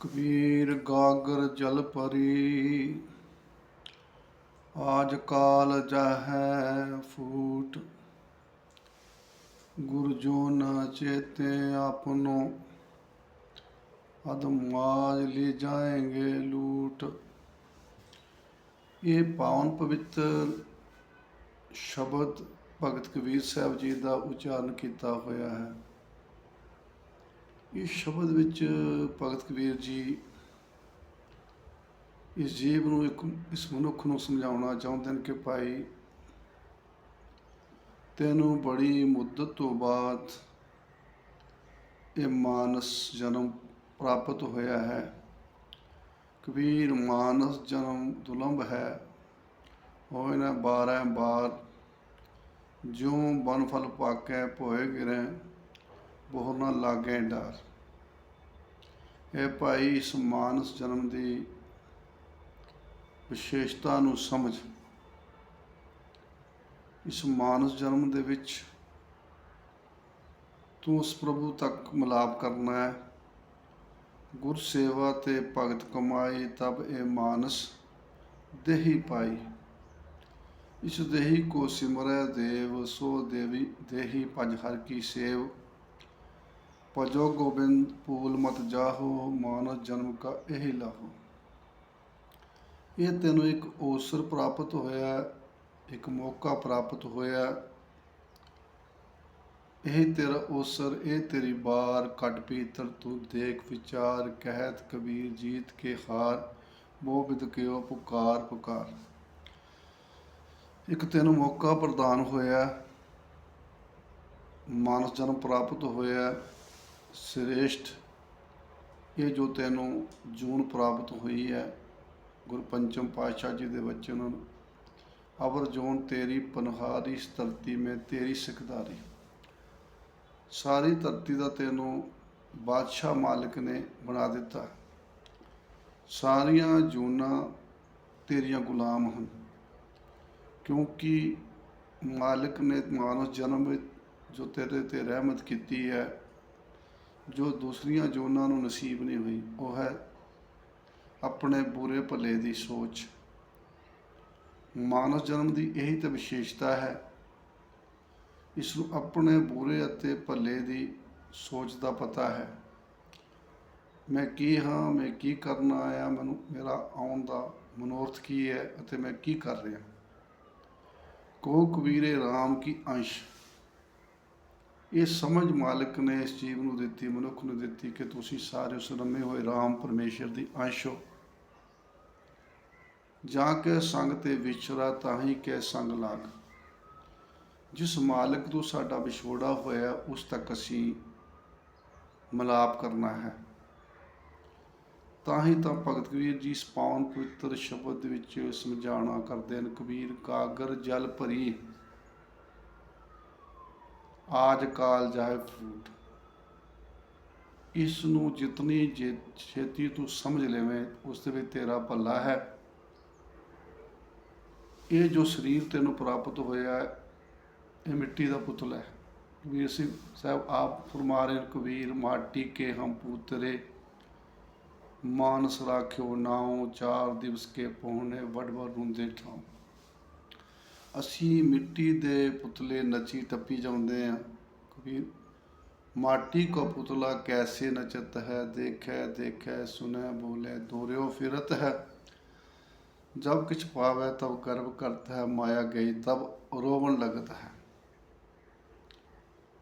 ਕਬੀਰ ਗਾਗਰ ਜਲ ਪਰੀ। ਆਜ ਕਾਲ ਜਾਹੈ ਫੂਟ। ਗੁਰ ਜੋ ਨ ਚੇਤੇ ਆਪਨੋ ਅਦਮਾਜ ਲੈ ਜਾਏਂਗੇ ਲੂਟ। ਇਹ ਪਾਵਨ ਪਵਿੱਤਰ ਸ਼ਬਦ ਭਗਤ ਕਬੀਰ ਸਾਹਿਬ ਜੀ ਦਾ ਉਚਾਰਨ ਕੀਤਾ ਹੋਇਆ ਹੈ। ਇਸ ਸ਼ਬਦ ਵਿੱਚ ਭਗਤ ਕਬੀਰ ਜੀ ਇਸ ਜੀਵ ਨੂੰ ਇੱਕ, ਇਸ ਮਨੁੱਖ ਨੂੰ ਸਮਝਾਉਣਾ ਚਾਹੁੰਦੇ ਨੇ ਕਿ ਭਾਈ ਤੈਨੂੰ ਬੜੀ ਮੁੱਦਤ ਤੋਂ ਬਾਅਦ ਇਹ ਮਾਨਸ ਜਨਮ ਪ੍ਰਾਪਤ ਹੋਇਆ ਹੈ। ਕਬੀਰ ਮਾਨਸ ਜਨਮ ਦੁਲੰਭ ਹੈ। ਹੋਏ ਨਾ 12 ਬਾਰ, ਜਿਉ ਬਨ ਫਲ ਪਾਕੈ ਭੋਏ ਗਿਰੈ। ਬਹੁ ਨਾ ਲਾਗੇ ਡਰ। ਇਹ ਭਾਈ ਇਸ ਮਾਨਸ ਜਨਮ ਦੀ ਵਿਸ਼ੇਸ਼ਤਾ ਨੂੰ ਸਮਝ। ਇਸ ਮਾਨਸ ਜਨਮ ਦੇ ਵਿੱਚ ਤੂੰ ਉਸ ਪ੍ਰਭੂ ਤੱਕ ਮਿਲਾਪ ਕਰਨਾ ਹੈ। ਗੁਰ ਸੇਵਾ ਤੇ ਭਗਤ ਕਮਾਈ ਤਬ ਇਹ ਮਾਨਸ ਦੇਹੀ ਪਾਈ। ਇਸ ਦੇਹੀ ਕੋ ਸਿਮਰੈ ਦੇਵ, ਸੋ ਦੇਵੀ ਦੇਹੀ ਭਜ ਹਰ ਕੀ ਸੇਵ। ਭਜੋ ਗੋਬਿੰਦ ਪੂਲ ਮਤ ਜਾਹੋ, ਮਾਨਸ ਜਨਮ ਕਾ ਇਹ ਲਾਹੋ। ਇਹ ਤੈਨੂੰ ਇੱਕ ਅਵਸਰ ਪ੍ਰਾਪਤ ਹੋਇਆ, ਇੱਕ ਮੌਕਾ ਪ੍ਰਾਪਤ ਹੋਇਆ। ਇਹ ਤੇਰਾ ਅਵਸਰ ਇਹ ਤੇਰੀ ਬਾਰ ਕਟ ਪੀਤਰ ਤੂੰ ਦੇਖ ਵਿਚਾਰ, ਕਹਿਤ ਕਬੀਰ ਜੀਤ ਕੇ ਹਾਰ ਮੋਹ ਬਿਦ ਕਿਉ ਪੁਕਾਰ ਪੁਕਾਰ। ਇੱਕ ਤੈਨੂੰ ਮੌਕਾ ਪ੍ਰਦਾਨ ਹੋਇਆ, ਮਾਨਸ ਜਨਮ ਪ੍ਰਾਪਤ ਹੋਇਆ। ਸ੍ਰੇਸ਼ਟ। ਇਹ ਜੋ ਤੈਨੂੰ ਜੂਨ ਪ੍ਰਾਪਤ ਹੋਈ ਹੈ, ਗੁਰੂ ਪੰਚਮ ਪਾਤਸ਼ਾਹ ਜੀ ਦੇ ਵਚਨ, ਅਵਰ ਜੋਨ ਤੇਰੀ ਪਨਹਾਰੀ ਇਸ ਧਰਤੀ ਮੇ ਤੇਰੀ ਸਿਕਦਾਰੀ। ਸਾਰੀ ਧਰਤੀ ਦਾ ਤੈਨੂੰ ਬਾਦਸ਼ਾਹ ਮਾਲਕ ਨੇ ਬਣਾ ਦਿੱਤਾ। ਸਾਰੀਆਂ ਜੂਨਾਂ ਤੇਰੀਆਂ ਗੁਲਾਮ ਹਨ, ਕਿਉਂਕਿ ਮਾਲਕ ਨੇ ਮਾਨਸ ਜਨਮ ਵਿੱਚ ਜੋ ਤੇਰੇ ਤੇ ਰਹਿਮਤ ਕੀਤੀ ਹੈ ਜੋ ਦੂਸਰੀਆਂ ਜੋਨਾਂ ਨੂੰ ਨਸੀਬ ਨਹੀਂ ਹੋਈ, ਉਹ ਹੈ ਆਪਣੇ ਬੁਰੇ ਭਲੇ ਦੀ ਸੋਚ। ਮਾਨਵ ਜਨਮ ਦੀ ਇਹੀ ਤਾਂ ਵਿਸ਼ੇਸ਼ਤਾ ਹੈ ਇਸ ਨੂੰ ਆਪਣੇ ਬੁਰੇ ਅਤੇ ਭਲੇ ਦੀ ਸੋਚ ਦਾ ਪਤਾ ਹੈ। ਮੈਂ ਕੀ ਹਾਂ, ਮੈਂ ਕੀ ਕਰਨ ਆਇਆ, ਮੈਨੂੰ, ਮੇਰਾ ਆਉਣ ਦਾ ਮਨੋਰਥ ਕੀ ਹੈ ਅਤੇ ਮੈਂ ਕੀ ਕਰ ਰਿਹਾ? ਕੋ ਕਬੀਰੇ RAM ਕੀ ਅੰਸ਼। ਇਹ ਸਮਝ ਮਾਲਕ ਨੇ ਇਸ ਜੀਵ ਨੂੰ ਦਿੱਤੀ, ਮਨੁੱਖ ਨੂੰ ਦਿੱਤੀ ਕਿ ਤੁਸੀਂ ਸਾਰੇ ਉਸ ਰਮੇ ਹੋਏ ਰਾਮ ਪਰਮੇਸ਼ਰ ਦੀ ਅੰਸ਼ ਹੋ। ਜਾਂ ਕੇ ਸੰਗ ਤੇ ਵਿਛਰਾ ਤਾਂ ਹੀ ਕੇ ਸੰਗ ਲਾਗ। ਜਿਸ ਮਾਲਕ ਤੋਂ ਸਾਡਾ ਵਿਛੋੜਾ ਹੋਇਆ, ਉਸ ਤੱਕ ਅਸੀਂ ਮਲਾਪ ਕਰਨਾ ਹੈ। ਤਾਂ ਹੀ ਤਾਂ ਭਗਤ ਕਬੀਰ ਜੀ ਇਸ ਪਾਵਨ ਪਵਿੱਤਰ ਸ਼ਬਦ ਵਿੱਚ ਸਮਝਾਉਣਾ ਕਰਦੇ ਹਨ, ਕਬੀਰ ਕਾਗਰ ਜਲ ਭਰੀ। ਆਜ ਕਾਲ ਜਾਏ ਫੂਟ ਇਸ ਨੂੰ ਜਿਤਨੀ ਜੇ- ਛੇਤੀ ਤੂੰ ਸਮਝ ਲਵੇਂ, ਉਸ ਦੇ ਵਿੱਚ ਤੇਰਾ ਭਲਾ ਹੈ। ਇਹ ਜੋ ਸਰੀਰ ਤੈਨੂੰ ਪ੍ਰਾਪਤ ਹੋਇਆ ਹੈ ਇਹ ਮਿੱਟੀ ਦਾ ਪੁਤਲਾ ਹੈ। ਕਬੀਰ ਸਿੰਘ ਸਾਹਿਬ, ਆਪ ਫਰਮਾ ਰਹੇ ਕਬੀਰ ਮਾਟੀ ਕੇ ਹਮ ਪੁੱਤਰੇ, ਮਾਨਸ ਰਾਖਿਓ ਨਾਉ, ਚਾਰ ਦਿਵਸ ਕੇ ਪਹੁੰਨੇ ਵਡਵਰ ਹੁੰਦੇ ਠਾਉ। ਅਸੀਂ ਮਿੱਟੀ ਦੇ ਪੁਤਲੇ ਨੱਚੀ ਟੱਪੀ ਜਾਂਦੇ ਆ ਕਬੀਰ ਮਾਟੀ ਕੋ ਪੁਤਲਾ ਕੈਸੇ ਨਚਤ ਹੈ, ਦੇਖੈ ਦੇਖੈ, ਸੁਨੈ, ਬੋਲੇ, ਦੋਰਿਓ ਫਿਰਤ ਹੈ। ਜਬ ਕਿਛ ਪਾਵੈ ਤਬ ਕਰਬ ਕਰਤ ਹੈ, ਮਾਇਆ ਗਈ ਤਬ ਰੋਵਣ ਲੱਗਤ ਹੈ।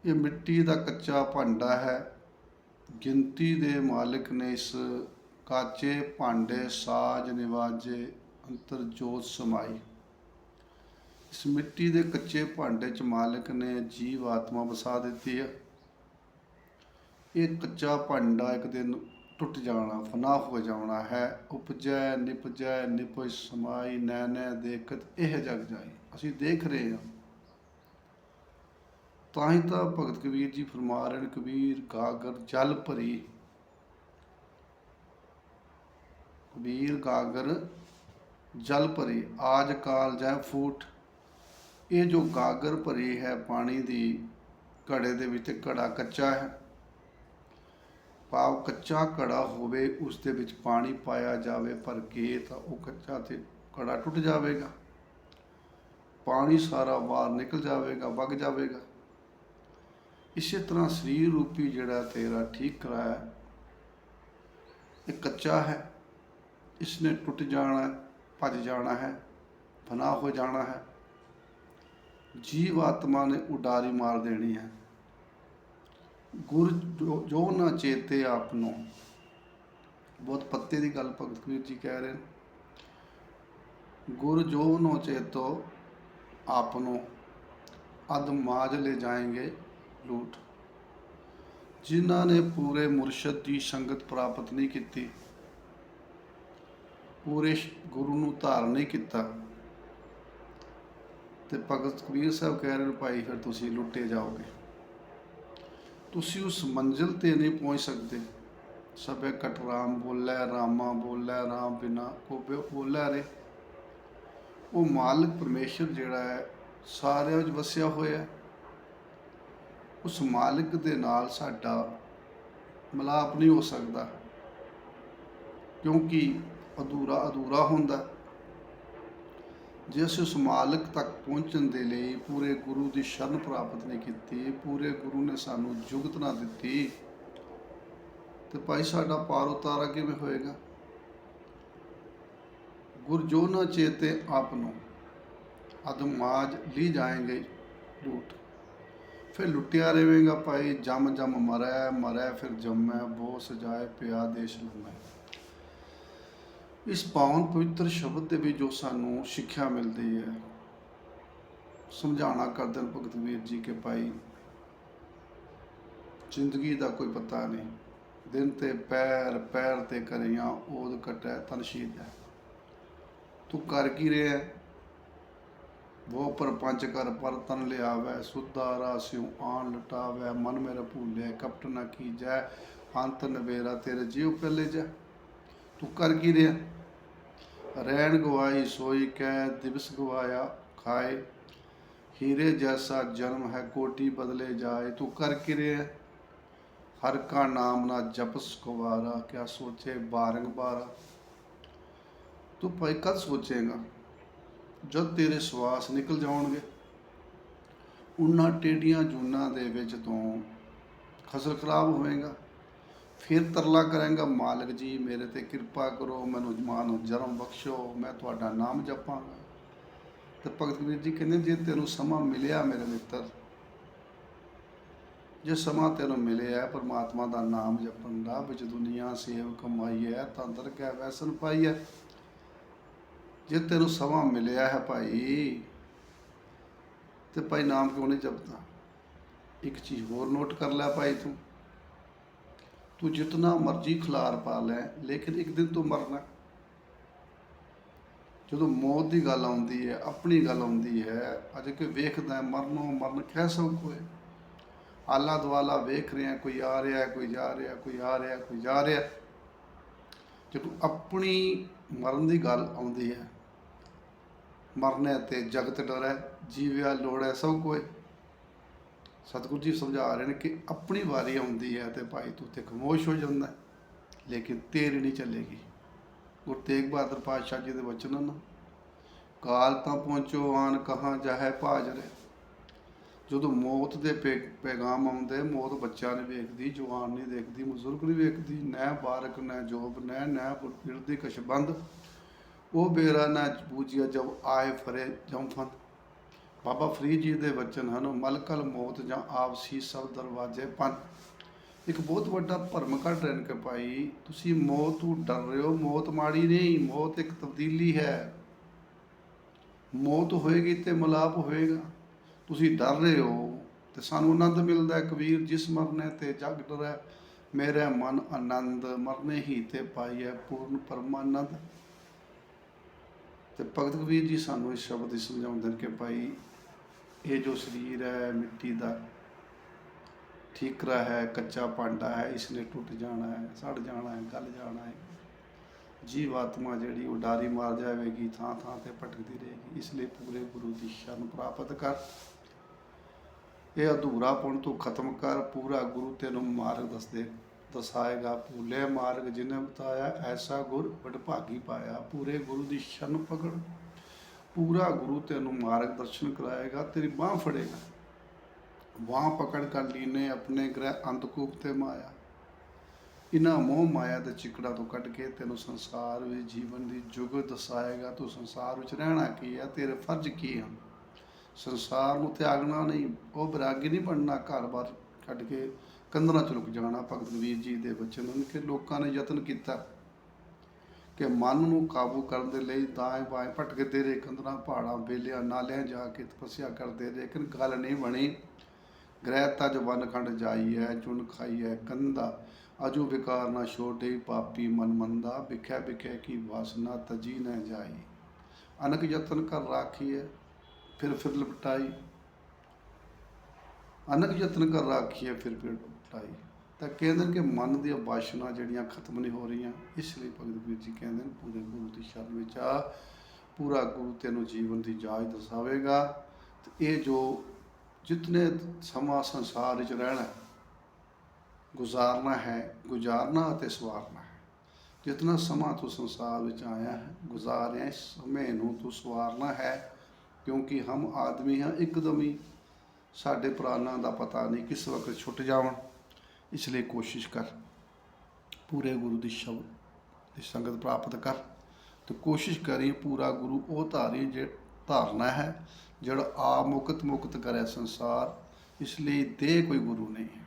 ਇਹ ਮਿੱਟੀ ਦਾ ਕੱਚਾ ਭਾਂਡਾ ਹੈ। ਗਿਣਤੀ ਦੇ ਮਾਲਕ ਨੇ ਇਸ ਕਾਚੇ ਭਾਂਡੇ ਸਾਜ ਨਿਵਾਜੇ ਅੰਤਰ ਜੋਤ ਸਮਾਈ। ਇਸ ਮਿੱਟੀ ਦੇ ਕੱਚੇ ਭਾਂਡੇ 'ਚ ਮਾਲਕ ਨੇ ਜੀਵ ਆਤਮਾ ਵਸਾ ਦਿੱਤੀ ਹੈ। ਇਹ ਕੱਚਾ ਭਾਂਡਾ ਇੱਕ ਦਿਨ ਟੁੱਟ ਜਾਣਾ ਫਨਾ ਹੋ ਜਾਣਾ ਹੈ। ਉਪਜੈ, ਨਿਪਜੈ, ਨਿਪਜ ਸਮਾਈ, ਨੈ ਨੈ ਦੇਖਤ, ਇਹ ਜਗ ਜਾਈ। ਅਸੀਂ ਦੇਖ ਰਹੇ ਹਾਂ। ਤਾਂ ਹੀ ਤਾਂ ਭਗਤ ਕਬੀਰ ਜੀ ਫਰਮਾ ਰਹੇ ਨੇ ਕਬੀਰ ਗਾਗਰ ਜਲ ਭਰੀ। ਕਬੀਰ ਗਾਗਰ ਜਲ ਭਰੀ, ਆਜ ਕਾਲ ਜੈ ਫੂਟ। ਇਹ ਜੋ ਗਾਗਰ ਭਰੀ ਹੈ ਪਾਣੀ ਦੀ ਘੜੇ ਦੇ ਵਿੱਚ, ਘੜਾ ਕੱਚਾ ਹੈ। ਭਾਵ ਕੱਚਾ ਘੜਾ ਹੋਵੇ, ਉਸ ਦੇ ਵਿੱਚ ਪਾਣੀ ਪਾਇਆ ਜਾਵੇ, ਪਰ ਕੇ ਤਾਂ ਉਹ ਕੱਚਾ ਤੇ ਘੜਾ ਟੁੱਟ ਜਾਵੇਗਾ। ਪਾਣੀ ਸਾਰਾ ਬਾਹਰ ਨਿਕਲ ਜਾਵੇਗਾ, ਵਗ ਜਾਵੇਗਾ। ਇਸੇ ਤਰ੍ਹਾਂ ਸਰੀਰ ਰੂਪੀ ਜਿਹੜਾ ਤੇਰਾ ਠੀਕ ਕਰਾਇਆ, ਇਹ ਕੱਚਾ ਹੈ। ਇਸਨੇ ਟੁੱਟ ਜਾਣਾ, ਭੱਜ ਜਾਣਾ ਹੈ ਫਨਾ ਹੋ ਜਾਣਾ ਹੈ। ਜੀਵ ਆਤਮਾ ਨੇ ਉਡਾਰੀ ਮਾਰ ਦੇਣੀ ਹੈ। ਗੁਰ ਜੋ- ਜੋ ਨਾ ਚੇਤੇ ਆਪ ਨੂੰ। ਬਹੁਤ ਪੱਤੇ ਦੀ ਗੱਲ ਭਗਤ ਕਬੀਰ ਜੀ ਕਹਿ ਰਹੇ ਨੇ। ਗੁਰ ਜੋ ਨੋ ਚੇਤੋ ਆਪ ਨੂੰ ਅਦ ਮਾਜ ਲੈ ਜਾਏਗੇ ਲੂਟ। ਜਿਨ੍ਹਾਂ ਨੇ ਪੂਰੇ ਮੁਰਸ਼ਦ ਦੀ ਸੰਗਤ ਪ੍ਰਾਪਤ ਨਹੀਂ ਕੀਤੀ, ਪੂਰੇ ਗੁਰੂ ਨੂੰ ਧਾਰ ਨਹੀਂ ਕੀਤਾ। ਤੇ ਭਗਤ ਕਬੀਰ ਸਾਹਿਬ ਕਹਿ ਰਹੇ ਨੇ, ਭਾਈ, ਫਿਰ ਤੁਸੀਂ ਲੁੱਟੇ ਜਾਓਗੇ। ਤੁਸੀਂ ਉਸ ਮੰਜ਼ਿਲ ਤੇ ਨਹੀਂ ਪਹੁੰਚ ਸਕਦੇ। ਸਭੇ ਕਟ ਰਾਮ ਬੋਲੇ, ਰਾਮਾ ਬੋਲੇ, ਰਾਮ ਬਿਨਾ ਕੋਬੇ ਬੋਲੇ ਰੇ ਉਹ ਮਾਲਕ ਪਰਮੇਸ਼ਰ ਜਿਹੜਾ ਹੈ, ਸਾਰਿਆਂ ਵਿੱਚ ਵਸਿਆ ਹੋਇਆ ਉਸ ਮਾਲਕ ਦੇ ਨਾਲ ਸਾਡਾ ਮਿਲਾਪ ਨਹੀਂ ਹੋ ਸਕਦਾ, ਕਿਉਂਕਿ ਅਧੂਰਾ ਅਧੂਰਾ ਹੁੰਦਾ। ਜੇ ਅਸੀਂ ਉਸ ਮਾਲਕ ਤੱਕ ਪਹੁੰਚਣ ਦੇ ਲਈ ਪੂਰੇ ਗੁਰੂ ਦੀ ਸ਼ਰਨ ਪ੍ਰਾਪਤ ਨਹੀਂ ਕੀਤੀ, ਪੂਰੇ ਗੁਰੂ ਨੇ ਸਾਨੂੰ ਜੁਗਤ ਨਾ ਦਿੱਤੀ। ਤੇ ਭਾਈ ਸਾਡਾ ਪਾਰ ਉਤਾਰਾ ਕਿਵੇਂ ਹੋਏਗਾ? ਗੁਰ ਜੋ ਨਾ ਚੇਤੇ ਆਪ ਨੂੰ ਅਦਮਾਜ ਲੀ ਜਾਏਂਗੇ ਲੂਟ ਫਿਰ ਲੁੱਟਿਆ ਰਹੇਗਾ ਭਾਈ, ਜਮ ਜਮ ਮਰੈ ਮਰੈ ਫਿਰ ਜੰਮੈ ਬੋ ਸਜਾਏ ਪਿਆ ਦੇਸ਼ ਲੰਮੈ। ਇਸ ਪਾਵਨ ਪਵਿੱਤਰ ਸ਼ਬਦ ਦੇ ਵਿੱਚ ਜੋ ਸਾਨੂੰ ਸਿੱਖਿਆ ਮਿਲਦੀ ਹੈ, ਸਮਝਾਉਣਾ ਕਰਦੇ ਨੇ ਭਗਤ ਵੀਰ ਜੀ ਕੇ ਭਾਈ ਜ਼ਿੰਦਗੀ ਦਾ ਕੋਈ ਪਤਾ ਨਹੀਂ, ਦਿਨ ਤੇ ਪੈਰ ਪੈਰ ਤੇ ਕਰਿਆ ਓਦ ਕਟੈ, ਤਨ ਸ਼ੀਦ ਹੈ ਤੂੰ ਕਰ ਕੀ ਰਿਹਾ ਵੋ ਪਰ ਪਰਪੰਚ ਕਰ, ਪਰ ਤਨ ਲਿਆਵੈ, ਸੁਧਾ ਰਾਸਿਉ ਆਣ ਲਟਾਵੈ, ਮਨ ਮੇਰਾ ਭੂਲੇ ਕਪਟ ਨਾ ਕੀਜੈ, ਅੰਤ ਨਵੇਰਾ ਤੇਰੇ ਜੀਉ ਪਹਿਲੇ ਜਾ। ਤੂੰ ਕਰ ਕੀ ਰਿਹਾ? ਰਹਿਣ ਗਵਾਈ ਸੋਈ ਕੈ ਦਿਵਸ ਗਵਾਇਆ ਖਾਏ। ਹੀਰੇ ਜੈਸਾ ਜਨਮ ਹੈ, ਕੋਟੀ ਬਦਲੇ ਜਾਏ। ਤੂੰ ਕਰ ਕਿਰੇ ਰਿਹਾ ਹਰ ਕਾ ਨਾਮ ਨਾ ਜਪਸ ਕੁਵਾਰਾ, ਕਿਆ ਸੋਚੇ ਬਾਰੰਗ ਬਾਰਾ। ਤੂੰ ਭਾਈ ਕਦ ਸੋਚੇਗਾ? ਜਦ ਤੇਰੇ ਸਵਾਸ ਨਿਕਲ ਜਾਣਗੇ ਉਹਨਾਂ ਟੇਡੀਆਂ ਜੂਨਾਂ ਦੇ ਵਿੱਚ ਤੋਂ ਖਸਲ ਖਰਾਬ ਹੋਏਗਾ ਫਿਰ ਤਰਲਾ ਕਰਾਂਗਾ, ਮਾਲਕ ਜੀ, ਮੇਰੇ ਤੇ ਕਿਰਪਾ ਕਰੋ, ਮੈਨੂੰ ਜਮਾਨ ਜਰਮ ਬਖਸ਼ੋ, ਮੈਂ ਤੁਹਾਡਾ ਨਾਮ ਜਪਾਂਗਾ। ਤੇ ਭਗਤ ਕਬੀਰ ਜੀ ਕਹਿੰਦੇ, ਜੇ ਤੈਨੂੰ ਸਮਾਂ ਮਿਲਿਆ ਮੇਰੇ ਮਿੱਤਰ, ਜੇ ਸਮਾਂ ਤੈਨੂੰ ਮਿਲਿਆ ਪਰਮਾਤਮਾ ਦਾ ਨਾਮ ਜਪਣ ਦਾ, ਵਿੱਚ ਦੁਨੀਆ ਸੇਵ ਕਮਾਈ ਹੈ ਤੰਦਰ ਕੈ ਵੈਸਨ ਪਾਈ ਹੈ। ਜੇ ਤੈਨੂੰ ਸਮਾਂ ਮਿਲਿਆ ਹੈ ਭਾਈ, ਤੇ ਭਾਈ ਨਾਮ ਕਿਉਂ ਨਹੀਂ ਜਪਦਾ? ਇੱਕ ਚੀਜ਼ ਹੋਰ ਨੋਟ ਕਰ ਲੈ ਭਾਈ ਤੂੰ। ਤੂੰ ਜਿਤਨਾ ਮਰਜ਼ੀ ਖਲਾਰ ਪਾ ਲੈ, ਲੇਕਿਨ ਇੱਕ ਦਿਨ ਤੂੰ ਮਰਨਾ। ਜਦੋਂ ਮੌਤ ਦੀ ਗੱਲ ਆਉਂਦੀ ਹੈ, ਆਪਣੀ ਗੱਲ ਆਉਂਦੀ ਹੈ, ਅਜੇ ਕੋਈ ਵੇਖਦਾ ਮਰਨੋਂ ਮਰਨ ਕਹਿ ਸਭ ਕੋਈ ਆਲਾ ਦੁਆਲਾ ਵੇਖ ਰਿਹਾ, ਕੋਈ ਆ ਰਿਹਾ, ਕੋਈ ਜਾ ਰਿਹਾ, ਕੋਈ ਆ ਰਿਹਾ, ਕੋਈ ਜਾ ਰਿਹਾ। ਜਦੋਂ ਆਪਣੀ ਮਰਨ ਦੀ ਗੱਲ ਆਉਂਦੀ ਹੈ, ਮਰਨੇ ਤੇ ਜਗਤ ਡਰੈ, ਜੀਵਿਆ ਲੋੜੈ ਸਭ ਕੋਈ ਸਤਿਗੁਰੂ ਜੀ ਸਮਝਾ ਰਹੇ ਨੇ ਕਿ ਆਪਣੀ ਵਾਰੀ ਆਉਂਦੀ ਹੈ ਤੇ ਭਾਈ ਤੂੰ ਤੇ ਖਮੋਸ਼ ਹੋ ਜਾਂਦਾ ਲੇਕਿਨ ਤੇਰੀ ਨਹੀਂ ਚੱਲੇਗੀ। ਗੁਰੂ ਤੇਗ ਬਹਾਦਰ ਪਾਤਸ਼ਾਹ ਜੀ ਦੇ ਵਚਨ ਹਨ, ਕਾਲ ਤਾਂ ਪਹੁੰਚੋ ਆਨ ਕਹਾਂ ਜਾਹੈ ਭਾਜਰੇ। ਜਦੋਂ ਮੌਤ ਦੇ ਪੈ- ਪੈਗਾਮ ਆਉਂਦੇ, ਮੌਤ ਬੱਚਾ ਨਹੀਂ ਵੇਖਦੀ, ਜਵਾਨ ਨਹੀਂ ਦੇਖਦੀ, ਬਜ਼ੁਰਗ ਨਹੀਂ ਵੇਖਦੀ, ਨੈ ਬਾਰਕ, ਨੈ ਜੋਬ, ਨੈ ਨੈ ਫਿਰਦੀ ਕਸ਼ਬੰਦ। ਉਹ ਬੇਰਾ ਨਾ ਬੂਝਿਆ ਜਬ ਆਏ ਫਰੇ ਜੰਫਨ ਬਾਬਾ ਫਰੀਦ ਜੀ ਦੇ ਵਚਨ ਹਨ ਮਲਕਲ ਮੌਤ ਜਾਂ ਆਪਸੀ ਸਭ ਦਰਵਾਜ਼ੇ ਪੰਨ। ਇੱਕ ਬਹੁਤ ਵੱਡਾ ਭਰਮ ਕੱਢ ਰਹੇ ਨੇ ਕਿ ਭਾਈ, ਤੁਸੀਂ ਮੌਤ ਤੋਂ ਡਰ ਰਹੇ ਹੋ, ਮੌਤ ਮਾੜੀ ਨਹੀਂ, ਮੌਤ ਇੱਕ ਤਬਦੀਲੀ ਹੈ। ਮੌਤ ਹੋਏਗੀ ਤੇ ਮਲਾਪ ਹੋਏਗਾ। ਤੁਸੀਂ ਡਰ ਰਹੇ ਹੋ ਤੇ ਸਾਨੂੰ ਆਨੰਦ ਮਿਲਦਾ ਕਬੀਰ ਜਿਸ ਮਰਨੇ ਤੇ ਜਗ ਡਰੈ, ਮੇਰੇ ਮਨ ਆਨੰਦ ਮਰਨੇ ਹੀ ਤੇ ਪਾਈਐ ਪੂਰਨ ਪਰਮਾਨੰਦ। ਤੇ ਭਗਤ ਕਬੀਰ ਜੀ ਸਾਨੂੰ ਇਸ ਸ਼ਬਦ ਹੀ ਸਮਝਾਉਂਦੇ ਨੇ ਕਿ ਭਾਈ ਇਹ ਜੋ ਸਰੀਰ ਹੈ, ਮਿੱਟੀ ਦਾ ਠੀਕਰਾ ਹੈ ਕੱਚਾ ਭਾਂਡਾ ਹੈ ਇਸ ਨੇ ਟੁੱਟ ਜਾਣਾ ਹੈ, ਸੜ ਜਾਣਾ ਹੈ, ਗਲ ਜਾਣਾ ਹੈ। ਜੀਵ ਆਤਮਾ ਜਿਹੜੀ ਉਡਾਰੀ ਮਾਰ ਜਾਵੇਗੀ, ਥਾਂ ਥਾਂ ਤੇ ਭਟਕਦੀ ਰਹੇਗੀ। ਇਸ ਲਈ ਪੂਰੇ ਗੁਰੂ ਦੀ ਸ਼ਰਨ ਪ੍ਰਾਪਤ ਕਰ। ਇਹ ਅਧੂਰਾਪਣ ਤੋਂ ਖਤਮ ਕਰ। ਪੂਰਾ ਗੁਰੂ ਤੈਨੂੰ ਮਾਰਗ ਦੱਸਦੇ, ਦਸਾਏਗਾ। ਭੂਲੇ ਮਾਰਗ ਜਿਨੇ ਬਤਾਇਆ, ਐਸਾ ਗੁਰ ਵਡਭਾਗੀ ਪਾਇਆ। ਪੂਰੇ ਗੁਰੂ ਦੀ ਸ਼ਰਨ ਪਕੜ। ਪੂਰਾ ਗੁਰੂ ਤੈਨੂੰ ਮਾਰਗ ਦਰਸ਼ਨ ਕਰਾਏਗਾ, ਤੇਰੀ ਬਾਹ ਫੜੇਗਾ। ਬਾਹ ਪਕੜ ਕਰ ਲੀਨੇ ਆਪਣੇ ਗ੍ਰਹਿ ਅੰਤਕੂਪ ਤੇ ਮਾਇਆ। ਇਨਾ ਮੋਹ ਮਾਇਆ ਦੇ ਚਿਕੜਾ ਤੋਂ ਕੱਢ ਕੇ ਤੈਨੂੰ ਸੰਸਾਰ ਵਿੱਚ ਜੀਵਨ ਦੀ ਜੁਗ ਦਸਾਏਗਾ। ਤੂੰ ਸੰਸਾਰ ਵਿੱਚ ਰਹਿਣਾ ਕੀ ਹੈ? ਤੇਰੇ ਫਰਜ਼ ਕੀ ਹਨ? ਸੰਸਾਰ ਨੂੰ ਤਿਆਗਣਾ ਨਹੀਂ, ਉਹ ਵਿਰਾਗੀ ਨਹੀਂ ਬਣਨਾ। ਘਰ-ਬਾਰ ਛੱਡ ਕੇ ਕੰਧਰਾਂ ਚ ਲੁਕ ਜਾਣਾ। ਭਗਤ ਵੀਰ ਜੀ ਦੇ ਬਚਨ ਹਨ ਕਿ ਲੋਕਾਂ ਨੇ ਯਤਨ ਕੀਤਾ। ਕਿ ਮਨ ਨੂੰ ਕਾਬੂ ਕਰਨ ਦੇ ਲਈ ਦਾएं ਬਾਏ ਭਟਕਦੇ ਰਹੇ ਕੰਧਰਾਂ ਪਹਾੜਾਂ ਬੇਲਿਆਂ ਨਾਲਿਆਂ ਜਾ ਕੇ ਤਪੱਸਿਆ ਕਰਦੇ ਰਹੇ। ਲੇਕਿਨ ਗੱਲ ਨਹੀਂ ਬਣੀ। ਗ੍ਰਹਿ ਤਜ ਵਨ ਖੰਡ ਜਾਈ ਹੈ ਚੁਣ ਖਾਈ ਹੈ ਕੰਦਾ ਅਜੂ ਵਿਕਾਰ ਨਾ ਛੋਟੇ ਪਾਪੀ ਮਨ ਮੰਦਾ। ਵਿਖੇ ਵਿਖੇ ਕੀ ਵਾਸਨਾ ਤਜੀ ਨਾ ਜਾਈ। ਅਨਕ ਯਤਨ ਕਰ ਰਾਖੀਏ ਫਿਰ ਫਿਰ ਲਪਟਾਈ। ਅਨਕ ਯਤਨ ਕਰ ਰਾਖੀ ਹੈ ਫਿਰ ਫਿਰ ਲਪਟਾਈ। ਤਾਂ ਕਹਿੰਦੇ ਨੇ ਕਿ ਮਨ ਦੀਆਂ ਵਾਸ਼ਨਾ ਜਿਹੜੀਆਂ ਖਤਮ ਨਹੀਂ ਹੋ ਰਹੀਆਂ, ਇਸ ਲਈ ਭਗਤ ਵੀਰ ਜੀ ਕਹਿੰਦੇ ਨੇ ਪੂਰੇ ਗੁਰੂ ਦੀ ਸ਼ਰਨ ਵਿੱਚ ਆ, ਪੂਰਾ ਗੁਰੂ ਤੈਨੂੰ ਜੀਵਨ ਦੀ ਜਾਚ ਦਸਾਵੇਗਾ ਤੇ ਇਹ ਜੋ ਜਿਤਨੇ ਸਮਾਂ ਸੰਸਾਰ ਵਿੱਚ ਰਹਿਣਾ ਗੁਜ਼ਾਰਨਾ ਹੈ, ਗੁਜ਼ਾਰਨਾ ਅਤੇ ਸਵਾਰਨਾ ਹੈ, ਜਿਤਨਾ ਸਮਾਂ ਤੂੰ ਸੰਸਾਰ ਵਿੱਚ ਆਇਆ ਹੈ, ਗੁਜ਼ਾਰਿਆ ਇਸ ਸਮੇਂ ਨੂੰ ਤੂੰ ਸਵਾਰਨਾ ਹੈ, ਕਿਉਂਕਿ ਹਮ ਆਦਮੀ ਹਾਂ, ਇੱਕਦਮ ਹੀ ਸਾਡੇ ਪ੍ਰਾਣਾਂ ਦਾ ਪਤਾ ਨਹੀਂ ਕਿਸ ਵਕਤ ਛੁੱਟ ਜਾਵਣ। ਇਸ ਲਈ ਕੋਸ਼ਿਸ਼ ਕਰ, ਪੂਰੇ ਗੁਰੂ ਦੀ ਸ਼ਬਦ ਦੀ ਸੰਗਤ ਪ੍ਰਾਪਤ ਕਰ ਤੇ ਕੋਸ਼ਿਸ਼ ਕਰੀ ਪੂਰਾ ਗੁਰੂ ਉਹ ਧਾਰੀ ਜੇ, ਧਾਰਨਾ ਹੈ, ਜਿਹੜਾ ਆ ਮੁਕਤ ਮੁਕਤ ਕਰੇ ਸੰਸਾਰ, ਇਸ ਲਈ ਦੇ ਕੋਈ ਗੁਰੂ ਨਹੀਂ ਹੈ।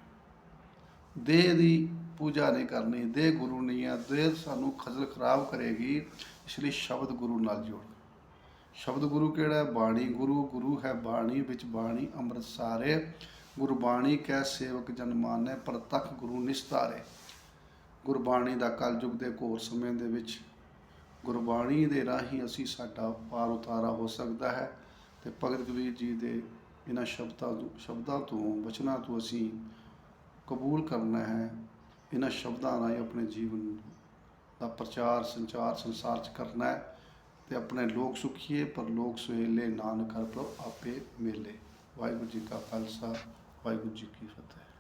ਦੇਹ ਦੀ ਪੂਜਾ ਨਹੀਂ ਕਰਨੀ, ਦੇਹ ਗੁਰੂ ਨਹੀਂ ਹੈ, ਦੇਹ ਸਾਨੂੰ ਖਜਲ ਖਰਾਬ ਕਰੇਗੀ, ਇਸ ਲਈ ਸ਼ਬਦ ਗੁਰੂ ਨਾਲ ਜੋੜ। ਸ਼ਬਦ ਗੁਰੂ ਕਿਹੜਾ ਹੈ? ਬਾਣੀ, ਗੁਰੂ ਗੁਰੂ ਹੈ ਬਾਣੀ ਵਿੱਚ ਬਾਣੀ ਅੰਮ੍ਰਿਤ ਸਾਰੇ ਗੁਰਬਾਣੀ ਕੈ ਸੇਵਕ ਜਨ ਮਾਨੈ ਪ੍ਰਤੱਖ ਗੁਰੂ ਨਿਸਤਾਰੇ। ਗੁਰਬਾਣੀ ਦਾ ਕਲਯੁਗ ਦੇ ਘੋਰ ਸਮੇਂ ਦੇ ਵਿੱਚ ਗੁਰਬਾਣੀ ਦੇ ਰਾਹੀਂ ਅਸੀਂ ਸਾਡਾ ਪਾਰ ਉਤਾਰਾ ਹੋ ਸਕਦਾ ਹੈ ਤੇ ਭਗਤ ਕਬੀਰ ਜੀ ਦੇ ਇਹਨਾਂ ਸ਼ਬਦਾਂ ਤੋਂ ਸ਼ਬਦਾਂ ਤੋਂ ਬਚਨਾਂ ਤੋਂ ਅਸੀਂ ਕਬੂਲ ਕਰਨਾ ਹੈ। ਇਹਨਾਂ ਸ਼ਬਦਾਂ ਰਾਹੀਂ ਆਪਣੇ ਜੀਵਨ ਦਾ ਪ੍ਰਚਾਰ, ਸੰਚਾਰ, ਸੰਸਾਰ 'ਚ ਕਰਨਾ ਹੈ ਤੇ ਆਪਣੇ ਲੋਕ ਸੁਖੀਏ, ਪਰ ਲੋਕ ਸੁਹੇਲੇ ਨਾਨਕ ਹਰ ਪ੍ਰਭ ਆਪੇ ਮੇਲੇ। ਵਾਹਿਗੁਰੂ ਜੀ ਕਾ ਖਾਲਸਾ। ਵਾਹਿਗੁਰੂ ਜੀ ਕੀ ਫਤਿਹ